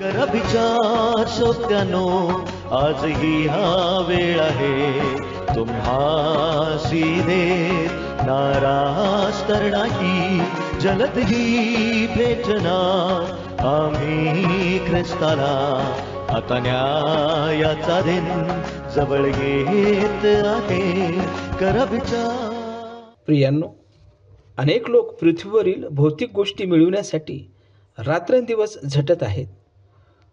कर विचार श्रोत्यानो आज ही हा वेळ आहे. तुम्हा सीने नाराज तर नाही जलद ही भेटना आम्ही ख्रिस्ताला. आता न्यायाचा दिन जवळ येत आहे. कर विचार. प्रियांनो अनेक लोक पृथ्वीवरील भौतिक गोष्टी मिळवण्यासाठी रात्रंदिवस झटत आहेत.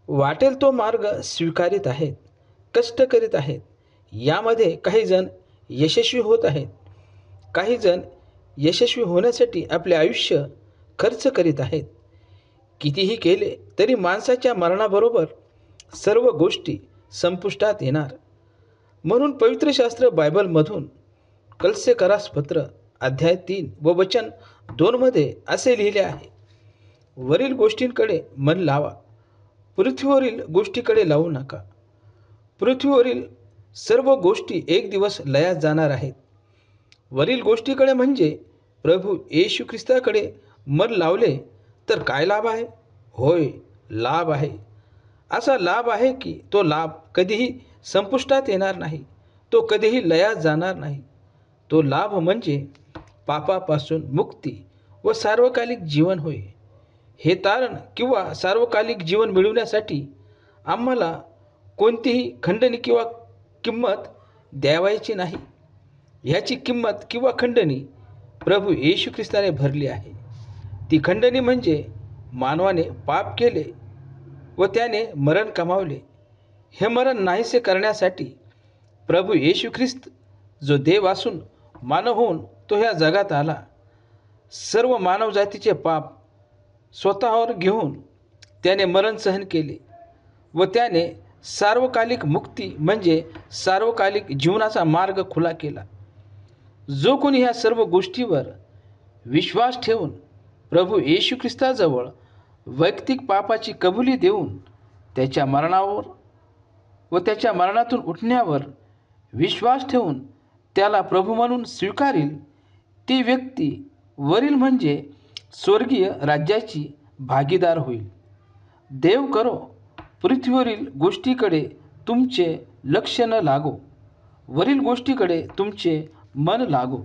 वाटेल तो मार्ग स्वीकारित आहेत कष्ट करीत आहेत. यामध्ये काही जण यशस्वी होत आहेत. काही जण यशस्वी होण्यासाठी आपले आयुष्य खर्च करीत आहेत. कितीही केले तरी माणसाच्या मरणाबरोबर सर्व गोष्टी संपुष्टात येणार. म्हणून पवित्र शास्त्र बायबलमधून कलसे करास पत्र अध्याय तीन व वचन दोनमध्ये असे लिहिले आहे. वरील गोष्टींकडे मन लावा. पृथ्वीवरील गोष्टीकडे लावू नका. पृथ्वीवरील सर्व गोष्टी एक दिवस लयात जाणार आहेत. वरील गोष्टीकडे म्हणजे प्रभू येशू ख्रिस्ताकडे मन लावले तर काय लाभ आहे? होय लाभ आहे. असा लाभ आहे की तो लाभ कधीही संपुष्टात येणार नाही. तो कधीही लयात जाणार नाही. तो लाभ म्हणजे पापापासून मुक्ती व सार्वकालिक जीवन होय. हे तारण किंवा सार्वकालिक जीवन मिळवण्यासाठी आम्हाला कोणतीही खंडणी किंवा किंमत द्यावायची नाही. ह्याची किंमत किंवा खंडणी प्रभू येशू ख्रिस्ताने भरली आहे. ती खंडणी म्हणजे मानवाने पाप केले व त्याने मरण कमावले. हे मरण नाहीसे करण्यासाठी प्रभू येशू ख्रिस्त जो देव असून मानव होऊन तो ह्या जगात आला. सर्व मानवजातीचे पाप स्वतःवर घेऊन त्याने मरण सहन केले व त्याने सार्वकालिक मुक्ती म्हणजे सार्वकालिक जीवनाचा मार्ग खुला केला. जो कोणी ह्या सर्व गोष्टीवर विश्वास ठेवून प्रभू येशू ख्रिस्ताजवळ वैयक्तिक पापाची कबुली देऊन त्याच्या मरणावर व त्याच्या मरणातून उठण्यावर विश्वास ठेवून त्याला प्रभू म्हणून स्वीकारील ती व्यक्ती वरील म्हणजे स्वर्गीय राज्याची भागीदार होईल. देव करो पृथ्वीवरील गोष्टीकडे तुमचे लक्ष न लागो. वरील गोष्टीकडे तुमचे मन लागो.